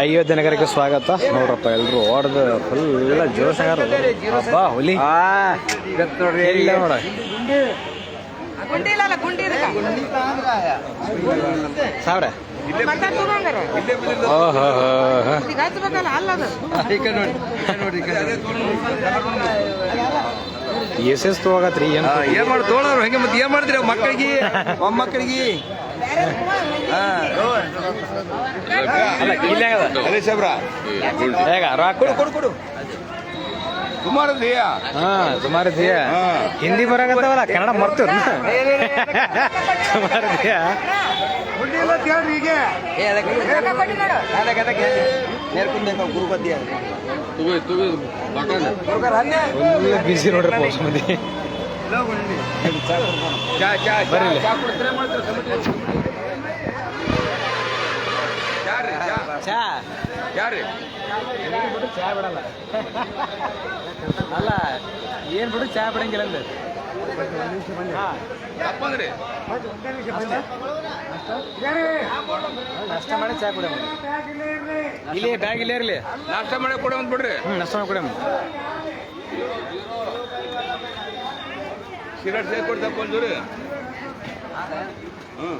ಅಯೋಧ್ಯೆ ನಗರಕ್ಕೆ ಸ್ವಾಗತ. ನೋಡ್ರಪ್ಪ ಎಲ್ರು ಓಡ್ದ ಫುಲ್ ಜೋಶ್ ಹಬ್ಬ ಹುಲಿ. ನೋಡ? ಸಾವಿರ? ಎಸ್ ಎಸ್ ತಗೋಗತ್ರಿ ಏನ್ ಏನ್ ಮಾಡಿ ತೋಳವ್ರು ಹಂಗೆ ಮತ್ತೆ ಏನ್ ಮಾಡ್ತೀರಿ ಮಕ್ಕಳಿಗೆ? ಮೊಮ್ಮಕ್ಕಳಿಗೆ? ಅದೇ ಸಾಬ್ರ ಹೇಗ ರಾಕ್ ಕೊಡು ಕೊಡು ಕೊಡು ಸುಮಾರು ಇದೆಯಾ ಹಾ ಸುಮಾರು. ಹಿಂದಿ ಬರಾಕತ್ತಾವಲ್ಲ ಕನ್ನಡ ಮರ್ತು ಸುಮಾರು ಬಿಸಿ ನೋಡ್ರಿ ಪೋಸ್ ಮಂದಿ ಚಾ ಚಾ? ಯಾರು ರೀ ಚಾ ಬಿಡಲ್ಲ ಅಲ್ಲ ಏನು ಬಿಡು ಚಾ ಬಿಡಂಗಿಲ್ಲ ಅಂದ್ರೆ ತಪ್ಪಂದ್ರಿ. ನಷ್ಟ ಮಾಡಿ ಚಾ ಕುಡಿಯಮ್ಮ. ಇಲ್ಲಿ ಬ್ಯಾಗ್ ಇಲ್ಲೇ ಇರಲಿ. ನಾಷ್ಟ ಮಾಡಿ ಕೊಡ ಅಂತ ಬಿಡ್ರಿ. ಹ್ಞೂ ನಷ್ಟ ಮಾಡಿ ಕುಡಿಯಮ್ಮ. ಸಿಗರೇಟ್ ಸೇರಿ ಕೊಡ್ತಪ್ಪ ಒಂಚೂರು. ಹ್ಞೂ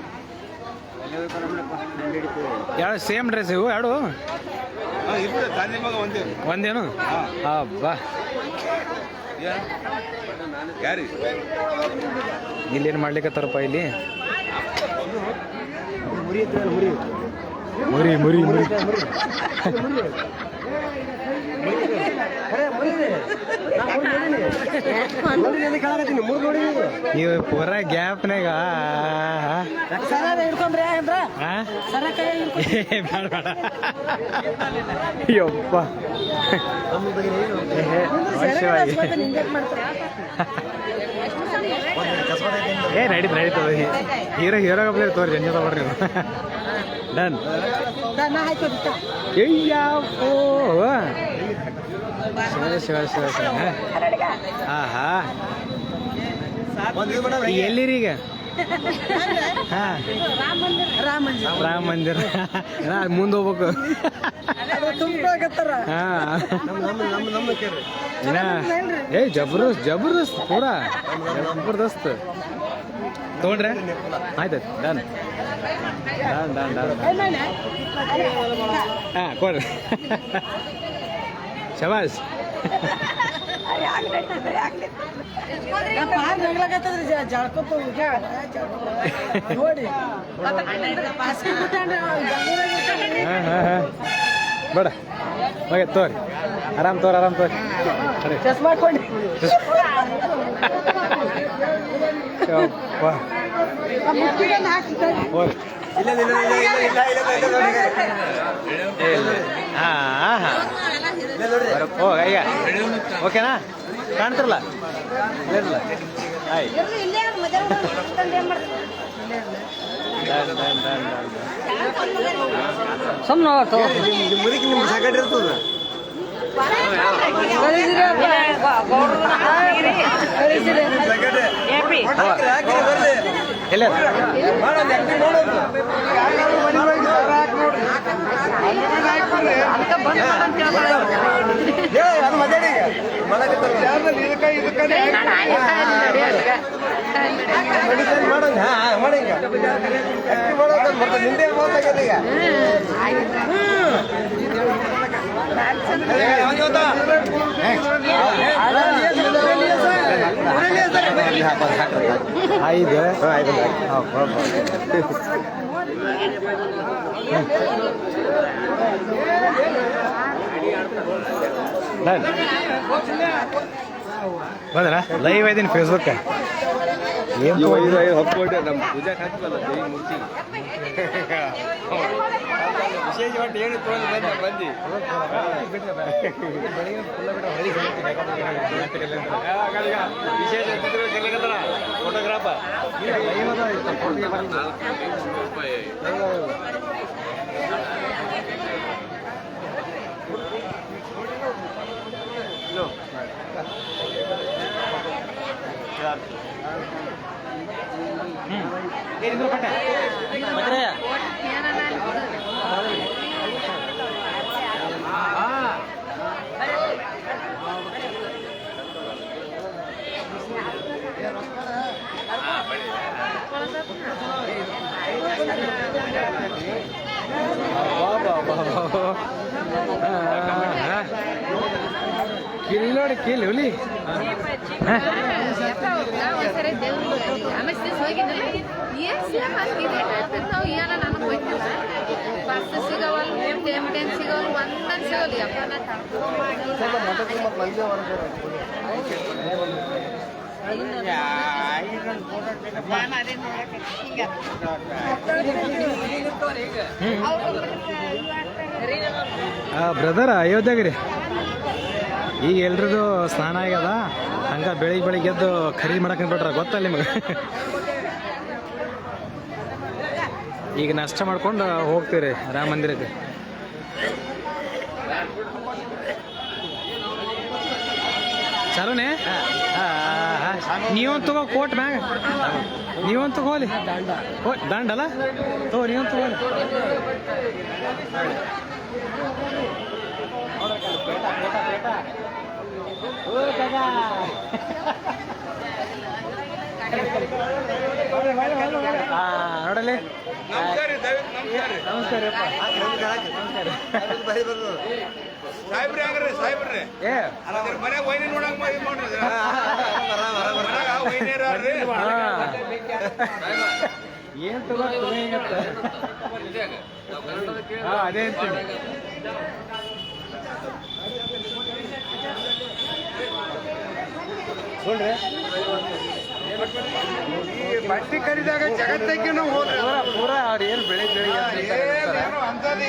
ಎರಡು ಸೇಮ್ ಡ್ರೆಸ್ ಇವು ಎರಡು? ಒಂದೇನು? ಹಬ್ಬಾ. ಇಲ್ಲೇನು ಮಾಡ್ಲಿಕ್ಕತ್ತಾರಪ್ಪ ಇಲ್ಲಿ? ಮುರಿ ಮುರಿ ಮುರಿ. ನೀವು ಪೂರ ಗ್ಯಾಪ್ನಾಗ ಯಪ್ಪ. ಏ ನಡೀತು ನಡೀತು ಹೀರೋ ಹೀರೋ ಕಪ್ಲೇ ತೋರಿ ಜಂಜ ತಗೋರಿ ಡನ್. ಅಯ್ಯಪ್ಪೋ ಶಿವ ಶಿವ ಶಿವ ಶಿವ ಹಾಂ. ಎಲ್ಲಿರಿ ಈಗ? ಹಾಂ. ರಾಮ ಮಂದಿರ. ಮುಂದೆ ಹೋಗ್ಬೇಕು. ಹಾ. ಏ ಜಬರ್ದಸ್ತ್ ಜಬರ್ದಸ್ತ್ ಕೂಡ. ಜಬರ್ದಸ್ತ್. ತಗೊಂಡ್ರೆ? ಆಯ್ತು ಡನ್. Done done done. ಹಾಂ ಕೊಡ್ರಿ. ಶಬಾಸ್ ಬೇಡ ಓಕೆ ತೋರಿ ಆರಾಮ್ ತೋರಿ ಆರಾಮ್ ತೋರಿ ಹಾಂ ಹಾಂ ಓ ಅಯ್ಯ. ಓಕೆನಾ? ಕಾಣ್ತಿರಲ್ಲ? ಇಲ್ಲಿರಲ್ಲ ಆಯ್. ಡನ್ ಡನ್ ಡನ್ ಡನ್ ಎಲ್ಲ ಐದು ಡನ್ ಬಂದ್ರ ಲೈವ್ ಐದಿನ ಫೇಸ್ಬುಕ್ ಏನ್ ಹಕ್ಕೋಟೆ ನಮ್ಮ ಪೂಜಾ ಹಾಕ್ತಲ್ಲ ದೇವಿ ಮೂರ್ತಿ ವಿಶೇಷವಾಗಿ ಏನು ತೊಗೊಂಡು ಬಂದ ಬಂದು ವಿಶೇಷ ಫೋಟೋಗ್ರಾಫ ಹ್ಮ್. ಕಿಲ್ ನೋಡಿ ಕಿಲ್ ಹುಲಿ ಒಂದ್ಸರಿ ದೇವ್ರು ಆಮೇಲೆ ದಿವಸ ಹೋಗಿದ್ದಿಲ್ಲ ಏನ್ ಸೇಮ್ ನಾವು ಏನ ನನಗೆ ಗೊತ್ತಿಲ್ಲ ಬಸ್ ಸಿಗವಲ್ ಟೇಮ್ ಸಿಗವಲ್ ಒಂದೊಂದು ಸಿಗಲ್ಲ ಯಪ್ಪ ಬ್ರದರ್ ಅಯೋಧ್ಯಾಗ ರೀ. ಈಗ ಎಲ್ರದು ಸ್ನಾನ ಆಗ್ಯದ? ಹಂಗ ಬೆಳಿಗ್ಗೆ ಬೆಳಿಗ್ಗೆ ಎದ್ದು ಖರೀದಿ ಮಾಡಕ್ ಬಿಟ್ರ ಗೊತ್ತಲ್ಲ ನಿಮಗೆ? ಈಗ ನಷ್ಟ ಮಾಡ್ಕೊಂಡು ಹೋಗ್ತೀರಿ ರಾಮ ಮಂದಿರಕ್ಕೆ. ಚಲೋನೆ ನೀವೊಂದು ತಗೋ ಕೋಟ್ ಮ್ಯಾಗ. ನೀವೊಂದು ತಗೋಲಿ ಓ ದಂಡಲ್ಲ ತಗೋ ನೀವೊಂದು ತಗೋಲಿ ನೋಡಲಿ ನಮಸ್ಕಾರ ಸಾಹೇಬ್ರಿ ಏನ್ ಹಾ ಅದೇ ಅಂತೀನಿ ಈ ಬಟ್ಟಿ ಕರಿದಾಗ ಜಗತ್ತಕ್ಕೆ ನಾವು ಹೋದ್ರಿ ಪೂರ ಅವ್ರು ಏನು ಬೆಳಿಗ್ಗೆ ಬೆಳಿಗ್ಗೆ ಎದ್ದು ಏನೋ ಅಂತದೇ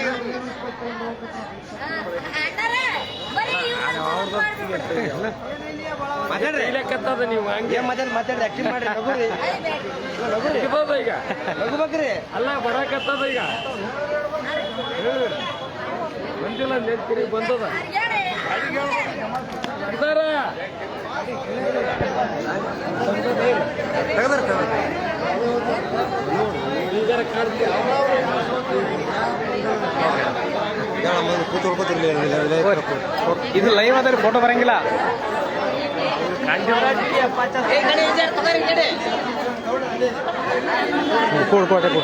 ಮಾತಾಡ್ರಿ ನೀವು ಹಂಗೆ ಮಾತಾಡಿ ಮಾತಾಡಿ ಆಕ್ಟಿಂಗ್ ಮಾಡ್ರಿ ಈಗ ಅಲ್ಲ ಬರಾಕತ್ತದ ಈಗ ಬಂದಿಲ್ಲ ನೆನ್ಪಿರಿ ಬಂದದ ಇದಾರ ಇದು ಲೈವ್ ಆದ್ರೆ ಫೋಟೋ ಬರಂಗಿಲ್ಲ. ಕೊಡು ಕೊಡು ಕೊಡು.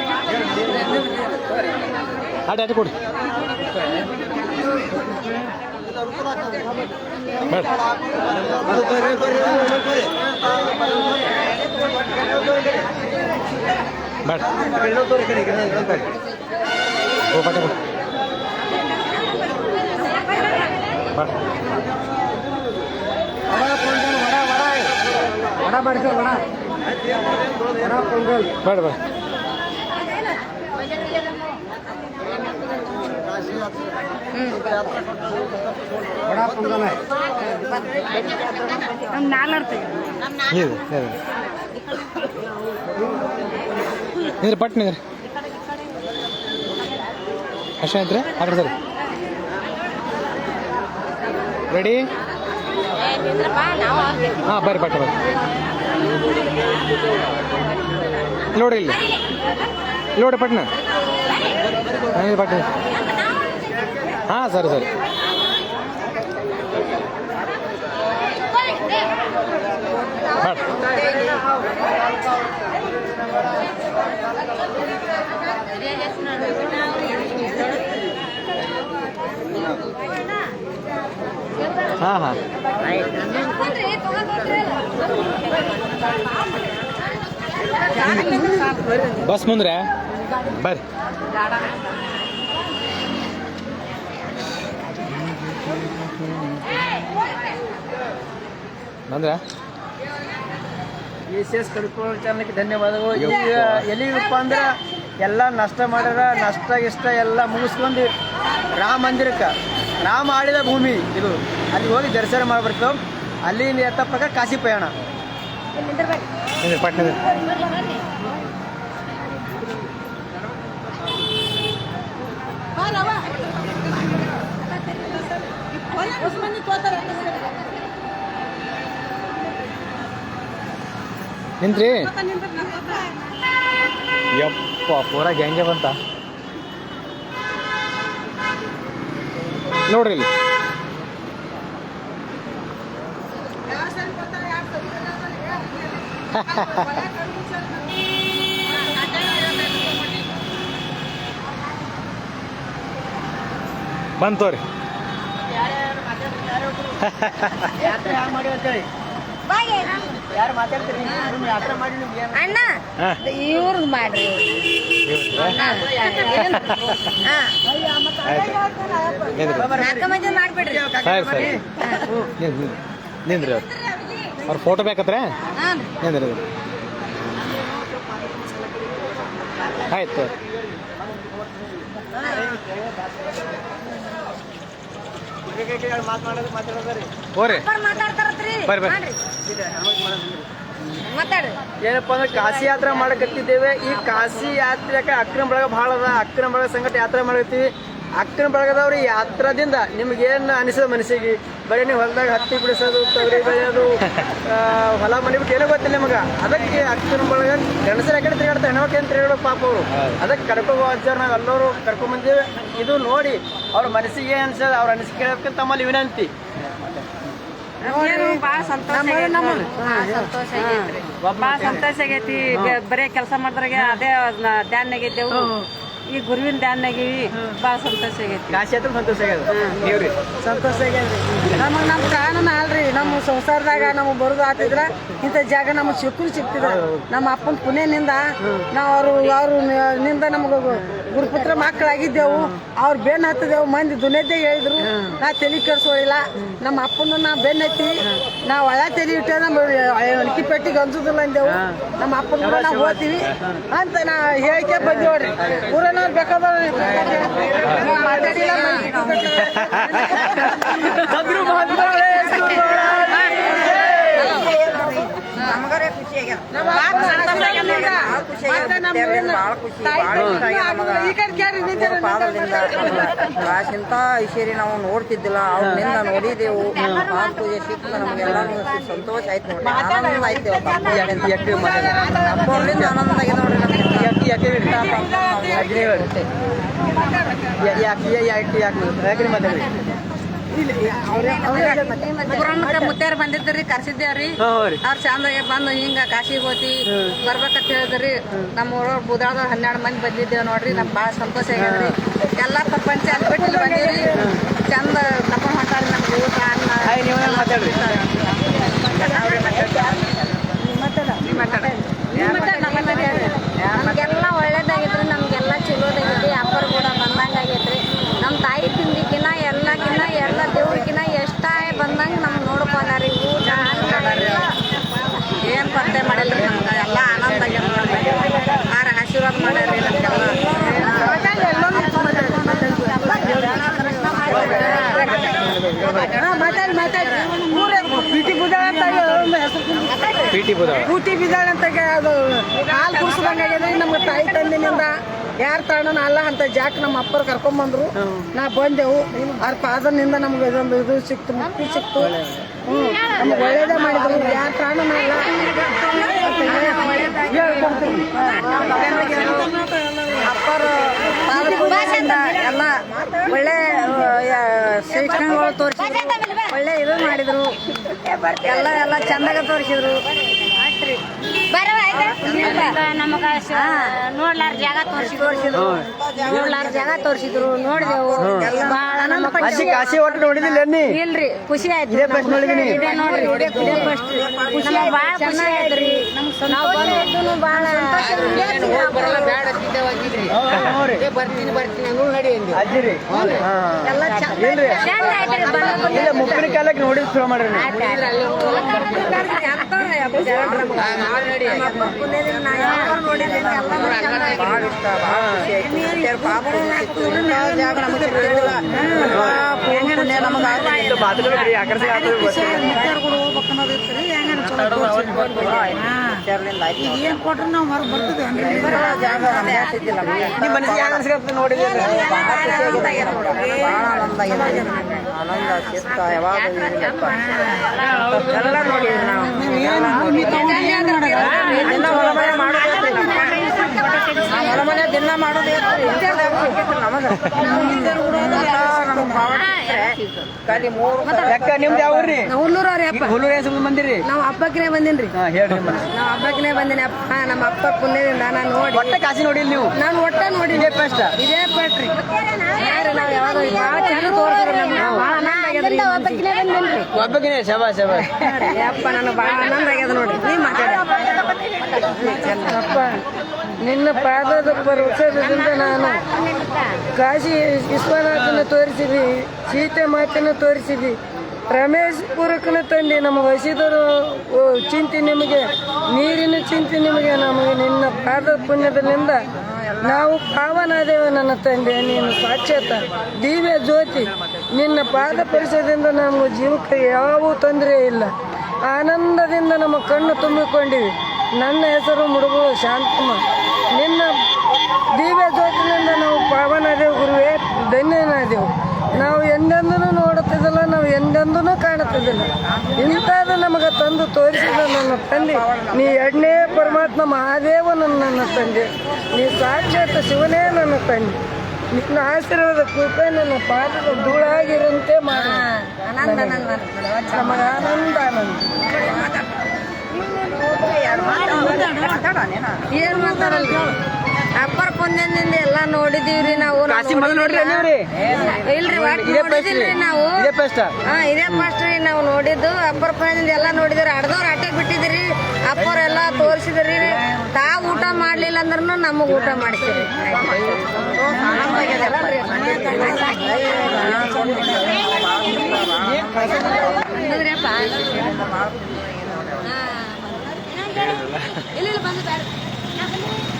ಅಡ್ಡ ಅಡ್ಡ ಕೊಡಿ. ಬೇಡ. ಬೇಡ. ಓ ಪಟ್ಟ ಕೊಡು. ಬೇಡ ವಡ ವಡ ಪೊಂಗಲ್. ಬೇಡ ಬೇಡ. ವಡ ಪೊಂಗಲ್. ಇದು ಇದು ನೀರು ಪಟ್ ನೀರು. ಅಷ್ಟೇ ಐತ್ರಿ ಆ ಕಡೆ ಸರಿ. ರೆಡಿ ಹಾಂ ಬರ್ರಿ ಪಟ್ಟ ಬರ್ರಿ. ನೋಡಿ ಇಲ್ಲಿ. ಇಲ್ಲಿ ನೋಡಿ ಪಟ್ನ. ಹಾಂ ಪಟ್ಟ ಹಾಂ ಸರಿ ಸರಿ. ಬೇಡ ಹಾಂ ಹಾಂ. ಬಸ್ ಮುಂದ್ರೆ? ಬರ್ರಿ. ಬಂದ್ರ? ಎಸ್ ಕಡ್ಕೊಳ್ಳೋ ಚಾನಲ್ಗೆ ಧನ್ಯವಾದಗಳು. ಈಗ ಎಲ್ಲಿಗಪ್ಪ ಅಂದ್ರೆ ಎಲ್ಲ ನಷ್ಟ ಮಾಡ್ಯಾರ ನಷ್ಟ ಇಷ್ಟ ಎಲ್ಲ ಮುಗಿಸ್ಕೊಂಡು ರಾಮ ಮಂದಿರಕ್ಕೆ ರಾಮ ಆಳಿದ ಭೂಮಿ ಇದು. ಅಲ್ಲಿ ಹೋಗಿ ದರ್ಶನ ಮಾಡ್ಬರ್ತೇವೆ ಅಲ್ಲಿಂದ ಪ್ರಕಾರ ಕಾಶಿ ಪ್ರಯಾಣ. ನಿಂತ್ರಿ. ಯಪ್ಪ ಪೂರ ಗ್ಯಾಂಗೆ ಬಂತ. ನೋಡ್ರಿ ಇಲ್ಲಿ. ಬಂತವ್ರಿ ಯಾರು ಮಾತಾಡ್ತೀರಿ? ನಿಮ್ಮ ಯಾತ್ರೆ ಮಾಡಿ ನಿಮ್ಗೆ ಏನು? ಅಣ್ಣ ಹಾ. ಇವ್ರದ್ದು? ಮಾಡ್ರಿ ನಾಲ್ಕು ಮಂದಿ ಮಾಡ್ಬಿಡ್ರಿ. ಸರಿ ಸರಿ. ನಿಂದ್ರಿ. ನಿಂದ್ರಿ ಅವ್ರು. ಅವ್ರ ಫೋಟೋ ಬೇಕತ್ರೆ? ಹಾಂ. ನಿಂದ್ರಿ ನಿಂದ್ರಿ. ಆಯ್ತು. ಹೋರಿ. ಏನಪ್ಪಾ ಅಂದ್ರೆ ಕಾಶಿ ಯಾತ್ರೆ ಮಾಡಕತ್ತಿದ್ದೇವೆ. ಈ ಕಾಶಿ ಯಾತ್ರೆಕ ಅಕ್ರಮ ಬಳಗ ಬಹಳ ಅದ. ಅಕ್ರಮ ಬಳಗ ಸಂಗಟ ಯಾತ್ರೆ ಮಾಡಕತ್ತೀವಿ ಅಕ್ರಮ ಬಳಗದವ್ರು ಈ ಯಾತ್ರದಿಂದ ನಿಮ್ಗೆ ಏನು ಅನಿಸದ ಮನಸ್ಸಿಗೆ? ಬರೀ ನೀವು ಹೊಲದಾಗ ಹತ್ತಿ ಬಿಡಿಸೋದು ತೊಗರಿ ಬೆಳೆಯೋದು ಹೊಲ ಮನೆ ಬಿಟ್ಟು ಏನೋ ಗೊತ್ತಿಲ್ಲ ನಿಮಗೆ. ಅದಕ್ಕೆ ಅಕ್ಕನ ಬಳಗ ಗಂಡಸರ ಕಡೆ ತಿರುಗಾಡ್ತಾರೆ ಹೆಣ್ಮಕ್ಳು ಏನು ತಿರುಗಾಡ್ಬೇಕು ಪಾಪ ಅವರು? ಅದಕ್ಕೆ ಕರ್ಕೊಂಡು ಅಜ್ಜರ್ ನಾವು ಎಲ್ಲರೂ ಕರ್ಕೊಂಡ್ ಬಂದೇವೆ. ಇದು ನೋಡಿ ಅವ್ರ ಮನಸ್ಸಿಗೆ ಏನು ಅನ್ಸೋದು? ಅವ್ರ ಅನಿಸಿಕೆ ಕೇಳೋದಕ್ಕೆ ತಮ್ಮಲ್ಲಿ ವಿನಂತಿ. ಏನು ಸಂತೋಷ ಆಗೈತಿ. ಬರೇ ಕೆಲಸ ಮಾಡಿದ್ರಾಗೆ ಅದೇ ಧ್ಯಾನ ಧ್ಯಾನ್ಯಾಗಿದ್ದೆವು ಈ ಗುರುವಿನ ಧ್ಯಾನ್ಯಾಗಿವಿ ಭಾಳ ಸಂತೋಷ ಆಗೈತಿ. ಕಾಶಿ ಸಂತೋಷ ಆಗ್ಯದ? ನೀವ್ರಿ? ಸಂತೋಷ ಆಗೈತಿ ನಮಗೆ ನಮ್ಮ ಪ್ರಾಣನ ಅಲ್ರಿ ನಮ್ಮ ಸಂಸಾರದಾಗ ನಮಗೆ ಬರೋದು ಆತಿದ್ರ ಇಂಥ ಜಾಗ ನಮಗೆ ಸಿಕ್ಕರು ಸಿಕ್ತಿದ ನಮ್ಮ ಅಪ್ಪನ ಪುಣ್ಯನಿಂದ ನಾವು ಅವ್ರು ಅವ್ರ ನಿಂದ ನಮಗೆ ಗುರುಪುತ್ರ ಮಕ್ಕಳಾಗಿದ್ದೆವು. ಅವ್ರ ಬೆನ್ ಹತ್ತಿದೆವು. ಮಂದಿ ದುನಿಯದ್ದೇ ಹೇಳಿದ್ರು ನಾ ತಲೆ ಕೆಡ್ಸೋಳಿಲ್ಲ ನಮ್ಮ ಅಪ್ಪನ ನಾ ಬೆನ್ ಹತ್ತಿ ನಾವು ಒಳ ತಲೆ ಇಟ್ಟೆ ನಮ್ಮ ಅಣಕಿ ಪೆಟ್ಟಿಗೆ ಅಂಜುದಿಲ್ಲ ಅಂದೆವು. ನಮ್ಮ ಅಪ್ಪನ ನಾವು ಹೋಗ್ತೀವಿ ಅಂತ ನಾ ಹೇಳಿಕೆ ಬಂದೇವ್ರಿ ಊರನವ್ರು ಬೇಕಾದ್ರೆ ಮಾತಾಡಿಲ್ಲ ನಮಗರೇ ಖುಷಿ ಇಂಥ ನಾವು ನೋಡ್ತಿದ್ದಿಲ್ಲ. ಅವ್ರಿಂದ ನೋಡಿದೆವು. ಪಾದ ಪೂಜೆ ಸಿಕ್ತು. ನಮ್ಗೆಲ್ಲಾನು ಸಂತೋಷ ಆಯ್ತು ನೋಡಿ. ಆನಂದ ಆಯ್ತು ನಮ್ಮೂರ್ಲಿಂದ ಆನಂದ ಆಗಿದೆ ನೋಡ್ರಿ ನಮ್ಗೆ. ಯಾಕೆ ಯಾಕೆ ಯಾಕೆ ಯಾಕೆ ಯಾಕೆ ಯಾಕೆ ಮಾತಾಡ್ರಿ ಪುರಾಣಕ್ಕೆ ಮುತ್ಯಾರ ಬಂದಿದ್ರಿ ಕರ್ಸಿದ್ದೇವ್ರಿ. ಅವ್ರ. ಚಂದಾಗೆ ಬಂದು ಹಿಂಗ ಕಾಶಿಗೆ ಹೋತಿ ಬರ್ಬೇಕಂತ ಹೇಳಿದ್ರಿ. ನಮ್ಮ ಊರವ್ರ ಬುದಾಳದವ್ರ ಹನ್ನೆರಡು ಮಂದಿ ಬಂದಿದ್ದೇವ್ ನೋಡ್ರಿ. ನಮ್ಗೆ ಬಾಳ ಸಂತೋಷ ಆಗ್ಯದ್ರಿ. ಎಲ್ಲಾ ಪ್ರಪಂಚ ಅಲ್ಲಿ ಬಂದಿರಿ ಬಂದೀವ್ರಿ ಚಂದ ಕರ್ಕೊಂಡು ಹೊಂಟಾರಿ ನಮ್ಗೆ ಊಟ ಅನ್ನ ಹಾಯ್ ನೀವು ಮಾತಾಡ್ರಿ ನಮಗೆಲ್ಲ ಒಳ್ಳೇದಾಗೈತ್ರಿ ನಮಗೆಲ್ಲ ಚಲೋದಾಗೈತಿ ಅಪ್ಪರ್ ಕೂಡ ಬಂದಂಗ ಆಗೈತ್ರಿ ನಮ್ಮ ತಾಯಿ ತಿಂದಿಕಿನ ಎಲ್ಲಕಿನ ಎಲ್ಲ ದೇವ್ರಿಕಿನ ಎಷ್ಟ ಬಂದಂಗ ನಮ್ಗೆ ನೋಡ್ಕೊಂಡಾರಿ ಊಟ ಅನ್ನ ಏನ್ ಪತ್ತೆ ಮಾಡಿಲ್ರಿ ನಮ್ಗೆ ಎಲ್ಲ ಆನಂದ ಆಗ್ಯದ ನೋಡ್ರಿ ಆರ ಆಶೀರ್ವಾದ ಮಾಡ್ಯಾರಿ ಮಾತಾಡಿ ಮಾತಾಡಿ ಪಿಟಿ ಬುದಾಳ ಅಂತ ಹೆಸರು ಬಿದ್ದಾಳೆ ಊಟಿ ಬಿದ್ದಾಳ ಅಂತ ಅದು ಹಾಲು ಕುಡ್ಸ್ದಂಗ ಆಗ್ಯದ ನಮ್ಗೆ ತಾಯಿ ತಂದಿನಿಂದ ಯಾರು ತಾಣನ ಅಲ್ಲ ಅಂತ ಜಾಕ್ ನಮ್ಮ ಅಪ್ಪರು ಕರ್ಕೊಂಬಂದ್ರು. ನಾ ಬಂದೆವು. ಅವ್ರ ಪಾದನಿಂದ ನಮ್ಗೆ ಇದೊಂದು ಇದು ಸಿಕ್ತು ಮುಕ್ತಿ ಸಿಕ್ತು. ಹ್ಞೂ ನಮ್ಗೆ ಒಳ್ಳೇದೇ ಮಾಡಿದ್ರು. ಯಾರು ತಾಣನ ಅಲ್ಲ. ಅಪ್ಪರು ಎಲ್ಲ ಒಳ್ಳೆ ಶಿಕ್ಷಣಗಳು ತೋರಿಸಿದ್ರು. ಒಳ್ಳೆ ಇದು ಮಾಡಿದ್ರು. ಎಲ್ಲ ಎಲ್ಲ ಚಂದಾಗ ತೋರಿಸಿದ್ರು. ನಮಗ ನೋಡ್ಲಾರ ಜಾಗ ತೋರಿಸಿದ್ರು. ನೋಡ್ಲಾರ ಜಾಗ ತೋರಿಸಿದ್ರು. ನೋಡಿದೆವು. ಬಹಳ ಆನಂದ ಖುಷಿ- ಕಾಶಿ ಒಟ್ಟು ನೋಡಿದಿಲ್ಲ ಇಲ್ರಿ ಖುಷಿ ಆಯ್ತು. ಇದೇ ಫಸ್ಟ್ ನೋಡಿದೀನಿ. ಇದೇ ನೋಡ್ರಿ ಇದೇ ಫಸ್ಟ್ ನಮಗ್ ಬಹಳ ಖುಷಿ ಆಯ್ತ್ರಿ ನಾವು ಬಂದಿದ್ದು ನಡಿ ಅಂದೆ. ಅಜ್ಜಿರಿ ಎಲ್ಲ ಚಂದ ಇಲ್ರಿ. ಇಲ್ಲ ಮುಪ್ಪಿನ ಕಾಲಕ್ಕೆ ನೋಡಿ ಶುರು ಮಾಡ್ರಿ ಏನ್ ಕೊಟ್ರು ನಾವು. ಹೊರಗೆ ಬರ್ತದೆ ನಿಮ್ಮ ಮನಸ್ಸಿಗೆ ನೋಡಿದ್ರಿ? ಭಾಳ ಆನಂದ ಆನಂದ ಚಿತ್ತ ಯಾವಾಗ. ಎಲ್ಲ ನೋಡಿದ್ವಿ ನಾವು. ದಿನ ಹೊಲ ಮನೆ ಮಾಡೋದು ಹೊಲ ಮನೆ ದಿನ ಮಾಡೋದು ಬಂದಿರಿ. ನಾವು ಹಬ್ಬಕ್ಕೆ ಬಂದಿನ್ರಿ. ಹೇಳ್ರಿ ನಾವು ಹಬ್ಬಕ್ಕೆ ಬಂದಿನಿ ಅಪ್ಪ. ನಮ್ಮ ಅಪ್ಪ ಪುಣ್ಯದಿಂದ ನಾನು ನೋಡಿ. ಒಟ್ಟ ಕಾಸಿ ನೋಡಿಲ್ಲ ನೀವು? ನಾನು ಒಟ್ಟ ನೋಡಿ ಇದೇ ಫಸ್ಟ್ ಇದೇ ಪಟ್ರಿ. ನಾವು ಯಾವಾಗ ಭಾಳ ಒಬ್ಬಕಿನೇ ಶಬಾಷ್ ಅಪ್ಪ ನನಗೆ ಭಾಳ ಆನಂದ ಆಗ್ಯದ ನೋಡ್ರಿ ನೀ ಮಾತಾಡ ಅಪ್ಪ ನಿನ್ನ ಪಾದದ ಪರ್ವಸದಿಂದ ನಾನು ಕಾಶಿ ವಿಶ್ವನಾಥನ ತೋರಿಸಿದ್ವಿ ಸೀತೆ ಮಾತನ್ನು ತೋರಿಸಿದಿ ರಮೇಶ್ ಪುರಕನ ತಂದೆ ನಮಗೆ ಹಸಿದರು ಓ, ಚಿಂತೆ ನಿಮಗೆ ನೀರಿನ ಚಿಂತೆ ನಿಮಗೆ ನಮಗೆ ನಿನ್ನ ಪಾದ ಪುಣ್ಯದಲ್ಲಿಂದ ನಾವು ಪಾವನಾದೇವ ನನ್ನ ತಂದೆ ನೀನು ಸಾಕ್ಷಾತ್ ದಿವ್ಯ ಜ್ಯೋತಿ ನಿನ್ನ ಪಾದ ಪರಿಸರದಿಂದ ನಮ್ಮ ಜೀವಕ್ಕೆ ಯಾವ ತೊಂದರೆ ಇಲ್ಲ. ಆನಂದದಿಂದ ನಮ್ಮ ಕಣ್ಣು ತುಂಬಿಕೊಂಡಿವಿ. ನನ್ನ ಹೆಸರು ಮುಡುಗುಳು ಶಾಂತಮ್ಮ. ನಿನ್ನ ದಿವ್ಯ ಜ್ಯೋತಿನಿಂದ ನಾವು ಪಾವನಾದೇವು ಗುರುವೇ, ಧನ್ಯನಾದೆವು. ನಾವು ಎಂದೆಂದೂ ನೋಡುತ್ತಿದ್ದಿಲ್ಲ, ನಾವು ಎಂದೆಂದೂ ಕಾಣುತ್ತಿದ್ದಿಲ್ಲ. ಇಂಥದ್ದು ನಮಗೆ ತಂದು ತೋರಿಸಿದ ನನ್ನ ತಂದೆ. ನೀ ಎರಡನೇ ಪರಮಾತ್ಮ ಮಹಾದೇವ ನನ್ನ ತಂದೆ. ನೀ ಸಾಕ್ಷಾತ್ ಶಿವನೇ ನನ್ನ ತಂದೆ. ನಿನ್ನ ಆಶೀರ್ವಾದ ಕೃಪೆ ನನ್ನ ಪಾದದ ಧೂಳಾಗಿರಂತೆ ಆಗಿರಂತೆ ಆನಂದ ನಂಗೆ ನಮಗೆ ಆನಂದ ಆನಂದ ಏನ್ ಮಾತಾಡಲ್ಲ ಅಪ್ಪರ ಪುಣ್ಯದಿಂದ ಎಲ್ಲಾ ರೀ ನಾವು ಕಾಶಿ ಮೊದಲು ನೋಡ್ರಿ ನೀವ್ರಿ ಇಲ್ರಿ ಒಟ್ ಇದೇ ನೋಡಿದಿಲ್ರಿ ನಾವು ಇದೇ ಫಸ್ಟ್ ಹಾ ಇದೇ ಫಸ್ಟ್ ರೀ ನಾವು ನೋಡಿದ್ದು ಅಪ್ಪರ ಪುಣ್ಯದಿಂದ ಎಲ್ಲ ನೋಡಿದ್ರಿ ಅಡ್ದವ್ರ ಅಟ್ಟೆ ಬಿಟ್ಟಿದ್ರಿ ಅಪ್ಪರೆಲ್ಲ ತೋರಿಸಿದ್ರಿ ತಾವು ಊಟ ಮಾಡ್ಲಿಲ್ಲ ಅಂದ್ರೂ ನಮಗ್ ಊಟ ಮಾಡಿಸಿರಿ ಇಲ್ಲ ಬಂದು ಬೇಡ ಎಲ್ಲರೂ ಬಂದು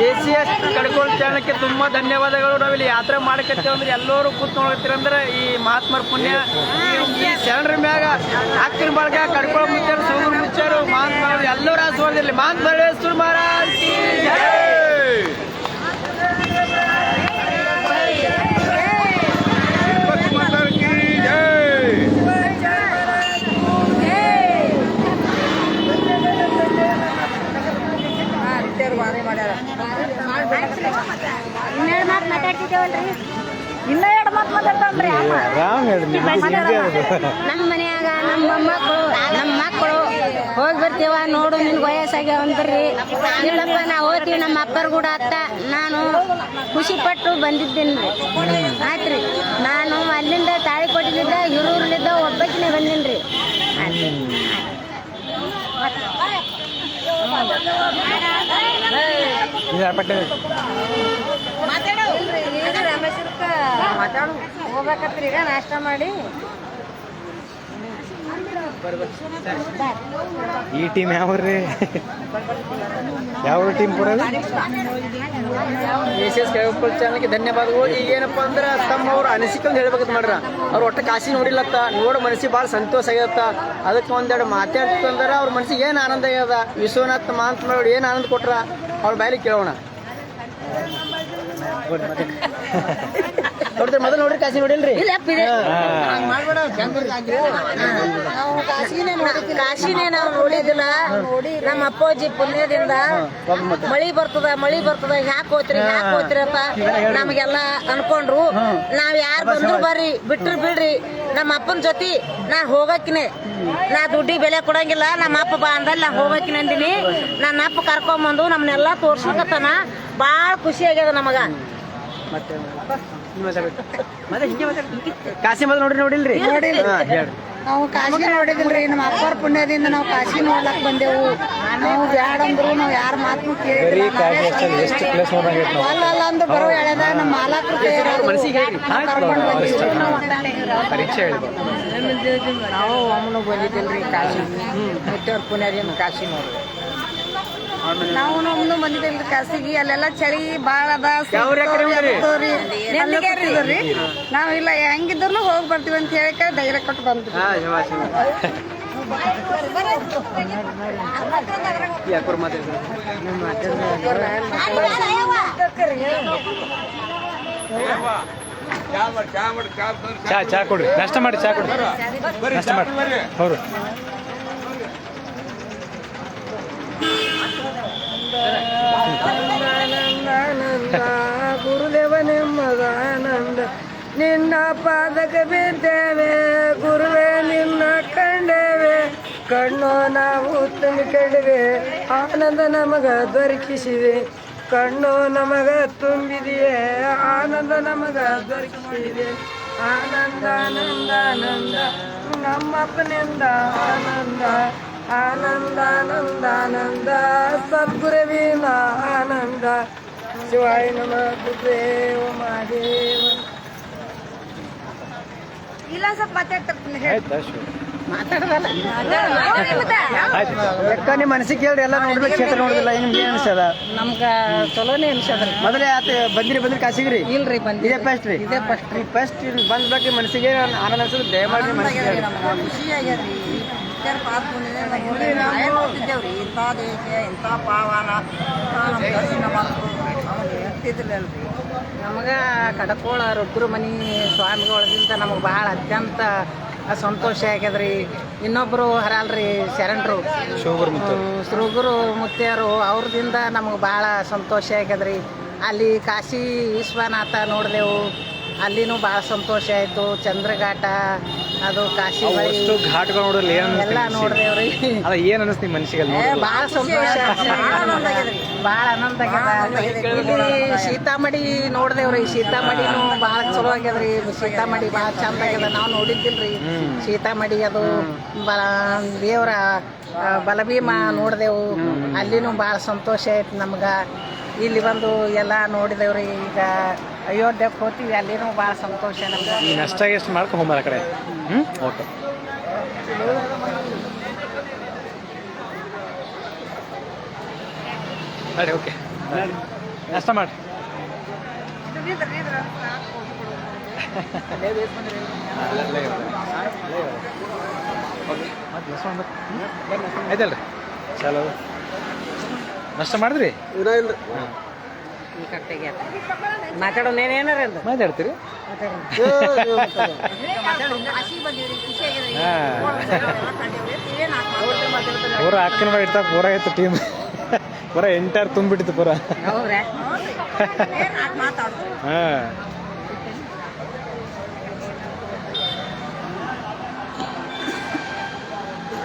ಎ ಸಿ ಎಸ್ ಕಡ್ಕೊಳ್ ಚಾನಲ್ಗೆ ತುಂಬಾ ಧನ್ಯವಾದಗಳು ನಾವಿಲ್ಲಿ ಯಾತ್ರೆ ಮಾಡಕತ್ತೇವೆ ಅಂದ್ರೆ ಎಲ್ಲರೂ ಕೂತ್ ನೋಡ್ತೀರಂದ್ರೆ ಈ ಮಹಾತ್ಮರ ಪುಣ್ಯ. ಈ- ಶರಣರ ಮ್ಯಾಗ ಹಾಕಿನ ಬಳಗ ಕಡ್ಕೊಳ ಮುಚ್ಚಾರು ಸೂರು ಮುಚ್ಚಾರು ಮಹಾತ್ಮ ಎಲ್ಲರೂ ಆಸೆ ಮಹಾತ್ಮ ಮಹಾರಾಜ್ ಕಿ ಜೈ. ತಿರುಪತಿ ಮಾತಾಡ್ಕಿ ಜೈ ಇನ್ನೆರಡು ಮಾತು ಮಾತಾಡ್ತಿದ್ದೇವಲ್ರಿ ಇನ್ನ ಎರಡು ಮಾತು ಮಾತಾಡ್ತಾನ್ರಿ ಆರಾಮ್ ಹೇಳ್ರಿ ನಮ್ಮ ಮನ್ಯಾಗ ನಮ್ಮ ಮೊಮ್ಮಕ್ಕಳು ನಮ್ಮ ಮಕ್ಕಳು ಹೋಗಿ ಬರ್ತೀವ ನೋಡು ನಿನ್ ವಯಸ್ಸಾಗಿ ಅಂದ್ರಿ ಇಲ್ಲಪ್ಪ ನಾ ಹೋಗ್ತೀವಿ ನಮ್ಮ ಅಪ್ಪರ ಕೂಡ ಅತ್ತ. ನಾನು ಖುಷಿ ಪಟ್ಟು ಬಂದಿದ್ದೀನಿ. ರೀ ಆಯ್ತ್ರಿ. ನಾನು ಅಲ್ಲಿಂದ ತಾಳಿ ಕೊಟ್ಟಿದ್ದ ಹಿರೂರ್ಲಿದ್ದ ಬಂದಿನ್ರಿ. ಬಂದೀನಿ ರೀ ಹೋಗ್ಬೇಕತ್ರಿ ಈಗ ನಾಷ್ಟ ಮಾಡಿ. ಈ ಟೀಮ್ ಯಾವ್ರಿ? ಯಾವ ಟೀಮ್ ಕೂಡ ವಿಶೇಷ ಕಡ್ಕೋಳ್ ಚಾನಲ್ಗೆ ಧನ್ಯವಾದಗಳು. ಈಗ ಏನಪ್ಪ ಅಂದ್ರೆ ತಮ್ಮ ಅವ್ರು ಅನಿಸಿಕೆ ಒಂದು ಹೇಳ್ಬೇಕಂತ ಮಾಡ್ರ. ಅವ್ರು ಒಟ್ಟು ಕಾಶಿ ನೋಡಿಲ್ಲತ್ತ ನೋಡೋ ಮನಸ್ಸಿಗೆ ಭಾಳ ಸಂತೋಷ ಆಗಿರತ್ತ ಅದಕ್ಕೆ ಒಂದೆರಡು ಮಾತಾಡ್ತಂದ್ರೆ ಅವ್ರ ಮನಸ್ಸಿಗೆ ಏನು ಆನಂದ ಆಗ್ಯದ? ವಿಶ್ವನಾಥ್ ಮಹಾತ್ಮ ಅವ್ರು ಏನು ಆನಂದ ಕೊಟ್ರ? ಅವ್ರ ಬಾಯಲ್ಲಿ ಕೇಳೋಣ. ನೋಡಿದ್ರೆ ಮೊದಲು ನೋಡ್ರಿ ಕಾಸಿ ನೋಡಿಲ್ರಿ. ನಾವು ಕಾಶಿನೇ ನಾವು ನೋಡಿದಿಲ್ಲ ನಮ್ಮ ಅಪ್ಪಾಜಿ ಪುಣ್ಯದಿಂದ ಮಳಿ ಬರ್ತದ ಮಳಿ ಬರ್ತದ ಯಾಕೆ ಹೋತ್ರಿ ಯಾಕೆ ಹೋತ್ರಿ ಅಂತ ನಮಗೆಲ್ಲ ಅನ್ಕೊಂಡ್ರು. ನಾವ್ ಯಾರು ಬಂದ್ರು ಬರ್ರಿ ಬಿಟ್ರಿ ಬಿಡ್ರಿ. ನಮ್ಮ ಅಪ್ಪನ ಜೊತೆ ನಾ ಹೋಗಕ್ಕಿನೇ. ನಾ ದುಡ್ಡಿ ಬೆಲೆ ಕೊಡಂಗಿಲ್ಲ. ನಮ್ಮ ಅಪ್ಪ ಬಾ ಅಂದಲ್ಲಿ ನಾ ಹೋಗಕ್ಕಿನ ಅಂದಿನಿ. ನನ್ನ ಅಪ್ಪ ಕರ್ಕೊಂಬಂದು ನಮ್ನೆಲ್ಲ ತೋರ್ಸ್ಲಿಕತ್ತಾನ ಭಾಳ ಖುಷಿ ಆಗ್ಯದ ನಮಗ. ಮತ್ತೆ ಹಿಂಗೆ ಕಾಶಿ ಮೊದಲು ನೋಡ್ರಿ ನೋಡಿಲ್ರಿ? ಹಾ, ಹೇಳ್ರಿ. ನಾವು ಕಾಶಿ ನೋಡಿದಿಲ್ರಿ. ನಮ್ಮ ಅಪ್ಪರ ಪುಣ್ಯದಿಂದ ನಾವು ಕಾಶಿ ನೋಡ್ಲಕ್ ಬಂದೆವು. ನಾವು ಬ್ಯಾಡ ಅಂದ್ರು ನಾವು ಯಾರ ಮಾತು ಕೇಳಿದ್ರಿ ಎಷ್ಟು ಪ್ಲೇಸ್ ನಾವು ಅಲ್ಲ ಅಲ್ಲ ಅಂದು ಬರೋ ಎಳೆದ ನಮ್ಮ ಮಾಲಕರು. ಮನಸ್ಸಿಗೆ ಹೇಳ್ರಿ. ಕರ್ಕೊಂಡ್ ಬಂದಿದ್ರು. ಪರೀಕ್ಷೆ ನಾವು ಒಮ್ಮನು ಬಂದಿದ್ದಿಲ್ರಿ ಕಾಶಿ. ಮುತ್ತವ್ರ ಪುಣ್ಯದಿಂದ ಕಾಶಿ ನೋಡಿ ನಾವು ನಮ್ನು ಬಂದಿದ್ದೇವೆ ಕಾಸಿಗೆ ಅಲ್ಲೆಲ್ಲ ಚಳಿ ಬಾಳ ಅದ ನಾವು ಊರ್ ರೀ ನಾವ್ ಇಲ್ಲ ಹೆಂಗಿದ್ರು ಹೋಗಿ ಬರ್ತೀವಿ ಅಂತ ಹೇಳಕ ಧೈರ್ಯ ಕೊಟ್ಟು ಬಂದ್ವಿ. ಚಾ ಚಾ ಕೊಡ್ರಿ. ನಷ್ಟ ಮಾಡಿ ಚಾ ಕೊಡ್ರಿ. ನಷ್ಟ ಮಾಡಿ. ಹೌದು. ಗುರುದೇವನೆಮ್ಮದಾನಂದ ನಿನ್ನ ಪಾದಕ ಬಿದ್ದೇವೆ ಗುರುವೇ, ನಿನ್ನ ಕಂಡೇವೆ. ಕಣ್ಣು ನಾವು ತುಂಬಿಕೊಂಡಿವೆ ಆನಂದ ನಮಗ ದೊರಕಿಸಿವೆ. ಕಣ್ಣು ನಮಗ ತುಂಬಿದೆಯೇ. ಆನಂದ ನಮಗ ದೊರಕಿಸಿದೆ ಆನಂದ ಆನಂದ ಆನಂದ ನಮ್ಮಪ್ಪನಿಂದ ಆನಂದ. ಆನಂದ ಆನಂದ ಆನಂದ ಸದ್ಗುರುವಿನ ಆನಂದ. ಶಿವಾಯ ನಮ ಗುರುದೇವ ಮಹಾದೇವ. ಇಲ್ಲ ಸ್ವಲ್ಪ ಯಾಕ ನಿಮ್ಮ ಮನಸ್ಸಿಗೆ ಕೇಳ್ರಿ ಎಲ್ಲ ನೋಡ್ಬೇಕು ಕ್ಷೇತ್ರ ನೋಡಿದಿಲ್ಲ ನಿಮ್ಗೆ ಏನು ಅನ್ಸದ ನಮ್ಗ ಚಲೋನೇ ಅನ್ಸದ್ರಿ. ಮೊದಲೇ ಆತ ಬಂದಿರಿ ಬಂದ್ರಿ ಕಾಸಿಗ್ರಿ. ಇಲ್ರಿ ಬಂದ್ ಇದೇ ಫಸ್ಟ್ ರೀ. ಇದೇ ಫಸ್ಟ್ ರೀ. ಫಸ್ಟ್ ಬಂದ್ಬೇಕು ಮನಸ್ಸಿಗೆ ಆನಂದ ಅನ್ಸೋದು ದಯಮಾಡಿ ಮನಸ್ಸಿಗೆ. ಖುಷಿ ಆಗ್ಯದ್ರಿ. ಇಂಥ ದೇಶ ಇಂಥ ಪಾವನ ದರ್ಶನ ಮಾಡ್ತಿದ್ರಲ್ರಿ ನಮಗೆ ಕಡಕೋಳ ರುದ್ರಮನಿ ಸ್ವಾಮಿಗಳದಿಂದ ನಮಗೆ ಭಾಳ ಅತ್ಯಂತ ಸಂತೋಷ ಆಗ್ಯದ್ರಿ. ಇನ್ನೊಬ್ಬರು ಹರಲ್ರಿ ಶರಣರು. ಶ್ರೀಗುರು ಮುತ್ಯಾರು ಅವ್ರದಿಂದ ನಮಗೆ ಭಾಳ ಸಂತೋಷ ಆಗ್ಯದ್ರಿ. ಅಲ್ಲಿ ಕಾಶಿ ವಿಶ್ವನಾಥ ನೋಡಿದೆವು. ಅಲ್ಲಿನೂ ಭಾಳ ಸಂತೋಷ ಆಯಿತು. ಚಂದ್ರಘಾಟ ಅದು ಕಾಶಿ ಅಷ್ಟು ಘಾಟ್ಗಳು ಏನ್ ಎಲ್ಲ ನೋಡಿದೆವ್ರಿ ಅಲ್ಲ ಏನು ಅನಿಸ್ತು ನಿಮ್ಮ ಮನಸ್ಸಿಗೆ ಭಾಳ ಸಂತೋಷ ಭಾಳ ಆನಂದ ಆಗ್ಯದ ಇಲ್ಲಿ ಸೀತಾಮಡಿ ನೋಡ್ದೇವ್ರಿ ಸೀತಾಮಡಿನೂ ಭಾಳ ಚಲೋ ಆಗ್ಯದ್ರಿ. ಸೀತಾಮಡಿ ಭಾಳ ಚಂದ ಆಗ್ಯದ. ನಾವು ನೋಡಿದ್ದಿಲ್ರಿ. ಸೀತಾಮಡಿ ಅದು ದೇವ್ರ ಬಲಭೀಮ ನೋಡ್ದೆವು. ಅಲ್ಲಿನೂ ಭಾಳ ಸಂತೋಷ ಆಯ್ತು ನಮ್ಗೆ. ಇಲ್ಲಿ ಬಂದು ಎಲ್ಲ ನೋಡಿದೇವ್ರಿ. ಈಗ ಅಯೋಧ್ಯಕ್ಕೆ ಹೋಗ್ತೀವಿ ಅಲ್ಲಿನೂ ಭಾಳ ಸಂತೋಷ ನಮ್ಗೆ. ನೀನು ಅಷ್ಟಾಗಿ ಎಷ್ಟು ಮಾಡ್ಕೊಂಡು ಹೋಗ್ಬಾರ ಕಡೆ? ಹ್ಞೂ ಓಕೆ. ನಡಿ ಓಕೆ. ನಷ್ಟ ಮಾಡಿ. ಆಯ್ತಲ್ರಿ. ಚಲೋ. ನಷ್ಟ ಮಾಡಿದ್ರಿ? ಮಾತಾಡೋನೇನಾರ ಮಾತಾಡ್ತೀರಿ? ಪೂರ ಅಕ್ಕನ ಬಾ ಇಡ್ತಾ ಪೂರ ಇತ್ತು ಟೀಮ್ ಪೂರ ಎಂಟೈರ್ ತುಂಬಿಟ್ಟಿತ್ತು ಪೂರ. ಹಾ.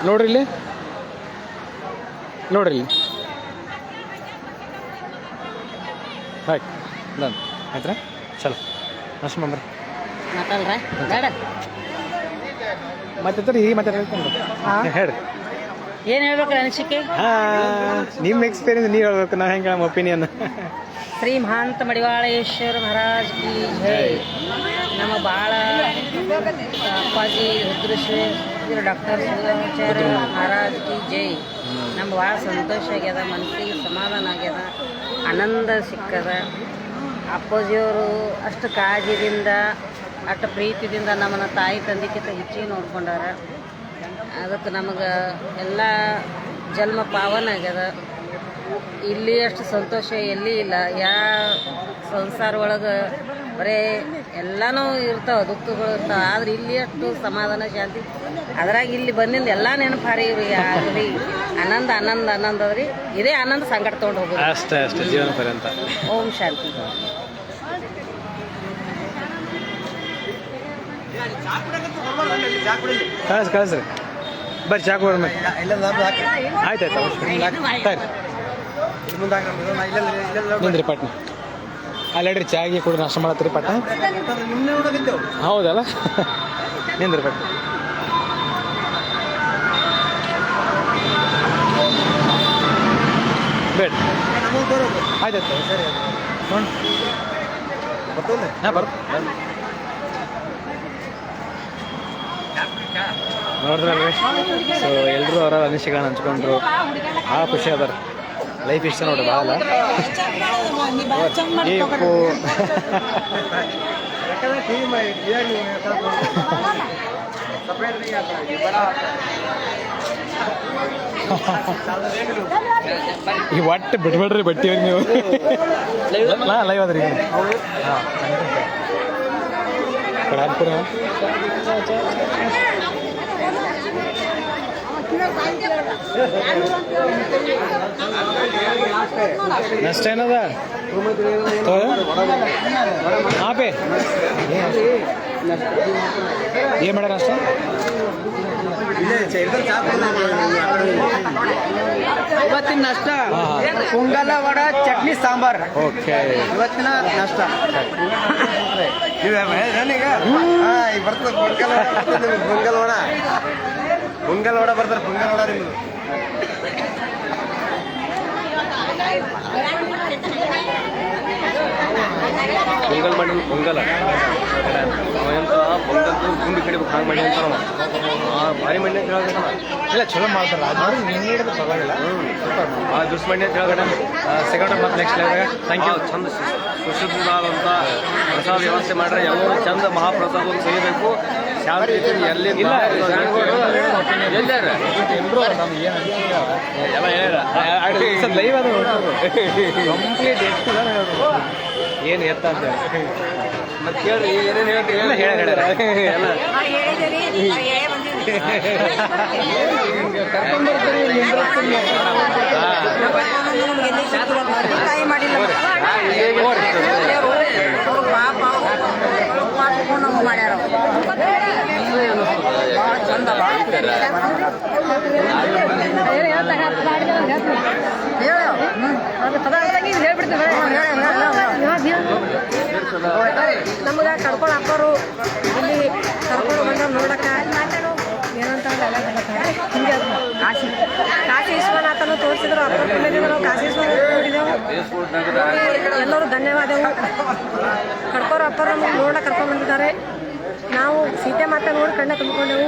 ನೋಡ್ರಿ ಇಲ್ಲಿ. ನೋಡ್ರಿ ಇಲ್ಲಿ. ಆಯ್ತು ಡನ್ ಆಯ್ತಾ ಚಲೋ ನಷ್ಟ ಮಾಡ್ರಿ ಮಾತಾಡ್ರ? ಮತ್ತೆ ಈ ಮತ್ತೆ ಹೇಳ್ರಿ. ಏನು ಹೇಳ್ಬೇಕು ಅನಿಸಿಕೆ? ನಿಮ್ಮ ಎಕ್ಸ್ಪೀರಿಯನ್ಸ್ ನೀವು ಹೇಳ್ಬೇಕು ನಾವು ಹೆಂಗೆ ನಮ್ಮ ಒಪಿನಿಯನ್ ಶ್ರೀ ಮಹಾಂತ ಮಡಿವಾಳೇಶ್ವರ ಮಹಾರಾಜ್ ಕಿ ಜೈ. ನಮ್ಮ ಭಾಳ ಅಪ್ಪಾಜಿ ರುದ್ರೇಶ್ವರ ಡಾಕ್ಟರ್ ಶಿವಾಚಾರ್ಯ ಮಹಾರಾಜ್ ಕಿ ಜೈ. ನಮ್ಗೆ ಭಾಳ ಸಂತೋಷ ಆಗ್ಯದ ಮನಸ್ಸಿಗೆ ಸಮಾಧಾನ ಆಗ್ಯದ. ಆನಂದ ಸಿಕ್ಕದ. ಅಪ್ಪಾಜಿಯವರು ಅಷ್ಟು ಕಾಜಿದಿಂದ ಅಷ್ಟು ಪ್ರೀತಿದಿಂದ ನಮ್ಮನ್ನು ತಾಯಿ ತಂದೆಗಿಂತ ಹೆಚ್ಚಿಗೆ ನೋಡ್ಕೊಂಡಾರ. ಅದಕ್ಕೆ ನಮಗೆ ಎಲ್ಲ ಜನ್ಮ ಪಾವನ ಆಗ್ಯದ. ಇಲ್ಲಿ ಅಷ್ಟು ಸಂತೋಷ ಎಲ್ಲಿ ಇಲ್ಲ. ಯಾ ಸಂಸಾರ ಒಳಗೆ ಬರೇ ಎಲ್ಲನೂ ಇರ್ತಾವ ದುಃಖಗಳು ಇರ್ತಾವ. ಆದ್ರೆ ಇಲ್ಲಿ ಅಷ್ಟು ಸಮಾಧಾನ ಶಾಂತಿ. ಅದ್ರಾಗ ಇಲ್ಲಿ ಬಂದಿಂದ ಎಲ್ಲ ನೆನಪು ಹಾರಿ ಆಗ್ರಿ ಆನಂದ ಆನಂದ ಆನಂದ ಅದ್ರಿ. ಇದೇ ಆನಂದ ಸಂಕಟ ತೊಗೊಂಡು ಹೋಗೋದು. ಅಷ್ಟೇ ಅಷ್ಟೇ ಜೀವನ ಪರ್ಯಂತ. ಓಂ ಶಾಂತಿ. ಕಳಿಸ್ ಕಳಿಸ್ರಿ ಬರ್ರಿ ಚಾಕು ಬರ್ರಿ ಮತ್ತೆ. ಆಯ್ತು. ಆಯ್ತು. ನಿಂದ್ರಿ ಪಟ್ನ. ಅಲ್ಲಿ ಹೇಳ್ರಿ ಚಾಗಿ ಕೂಡ ನಾಷ್ಟ ಮಾಡತ್ರಿ ಪಟ್ಟ ಹೌದಲ್ಲ? ನಿಂದ್ರಿ ಪಟ್ಟ ಬೇಡ. ಆಯ್ತು ಸರಿ ಹಾಂ ನೋಡಿದ್ರಲ್ರಿ ಸೊ ಎಲ್ಲರೂ ಅವರ ಅನಿಸಿಕೆಗಳನ್ನ ಹಂಚ್ಕೊಂಡ್ರು. ಭಾಳ ಖುಷಿ ಅದಾರ. ಲೈಫ್ ಇಷ್ಟ ನೋಡ್ರಿ ಭಾಳ ನೀವು ಈ ಒಟ್ಟು ಬಿಡ್ಬೇಡ್ರಿ ಬಟ್ಟಿ ಅವ್ರಿಗೆ ನೀವು. ನಾ ಲೈವ್ ಅದ್ರಿ ಹಾಂ ಕಡಾಪುರ ನೆಕ್ಸ್ಟ್ ಆಪೇ. ಹಾಪೆ ಏನು ಮಾಡ್ಯಾರ ಅಷ್ಟ ಇವತ್ತಿನ ನಷ್ಟ ಪೊಂಗಲ ವಡ ಚಟ್ನಿ ಸಾಂಬಾರ್. ಓಕೆ. ಇವತ್ತಿನ ನಾಷ್ಟ. ಬರ್ತದೆ ಪೊಂಗಲ್ ವಡ. ಪೊಂಗಲ್ ನೋಡ ಬರ್ತಾರೆ ಪೊಂಗಲ್ ನೋಡ ನಿಮ್ದು. ಪೊಂಗಲ್ ಮಾಡಿ ಪೊಂಗಲ್. ಅವಂತ ಪೊಂಗಲ್ ಗುಂಡಿ ಕಡಿಬೇಕು ಹಂಗೆ ಮಾಡಿ ಅಂತ ಆ ಭಾರಿ ಮಂಡಿ ಅಂತ ಹೇಳ್ಬೇಕಲ್ಲ. ಇಲ್ಲ ಚಲೋ ಮಾಡ್ತಾರ ಅದು ನಿನ್ನೆ ಹಿಡಿದು ಪರವಾಗಿಲ್ಲ. ಭಾಳ ದುಸ್ ಮಂಡಿ ಅಂತ ಹೇಳ್ಬೇಡ ಸೆಕೆಂಡ್ ಮತ್ತೆ ನೆಕ್ಸ್ಟ್ ಲೆವೆಲ್ ಥ್ಯಾಂಕ್ ಯು ಚಂದ ಅಂತ ಪ್ರಸಾದ ವ್ಯವಸ್ಥೆ ಮಾಡ್ರೆ ಎಲ್ಲರೂ ಚಂದ ಮಹಾಪ್ರಸಾದ ಸೇರಬೇಕು ಲೈವ್ ಅದು ಕಂಪ್ಲೀಟ್ ಏನು ಎತ್ತ ಅಂತ ಮತ್ತೆ ಕೇಳ್ರಿ ಏನೇನು ಹೇಳ್ರಿ ಎಲ್ಲ ಹೇಳ ಹೇಳ ತಾಯಿ ಮಾಡಿಲ್ಲ ಅವ್ರು ಪಾಪ ಪಾಪ ನಮ್ಗೆ ಮಾಡ್ಯಾರ ನಮ್ಗ ಕರ್ಕೊಂಡು ಅಪ್ಪರು ಇಲ್ಲಿ ಕರ್ಕೊಂಡು ಬಂದವ್ರು ನೋಡಕ್ಕ. ಏನಂತ ಕಾಶಿ. ಕಾಶಿ ವಿಶ್ವನಾಥನು ತೋರಿಸಿದ್ರು ಅಪ್ಪ ಪುಣ್ಯದಿಂದ ನಾವು ಕಾಶಿ ವಿಶ್ವನಾಥ ನೋಡಿದೆವು. ಎಲ್ಲರೂ ಧನ್ಯವಾದವು ಕಡ್ಕೋರು ಅಪ್ಪರ ನಮಗೆ ನೋಡ ಕರ್ಕೊಂಡು ಬಂದಿದ್ದಾರೆ. ನಾವು ಸೀತೆ ಮಾತೆ ನೋಡಿ ಕಣ್ಣ ತುಂಬಿಕೊಂಡೆವು.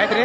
ಆಯ್ತು ರೀ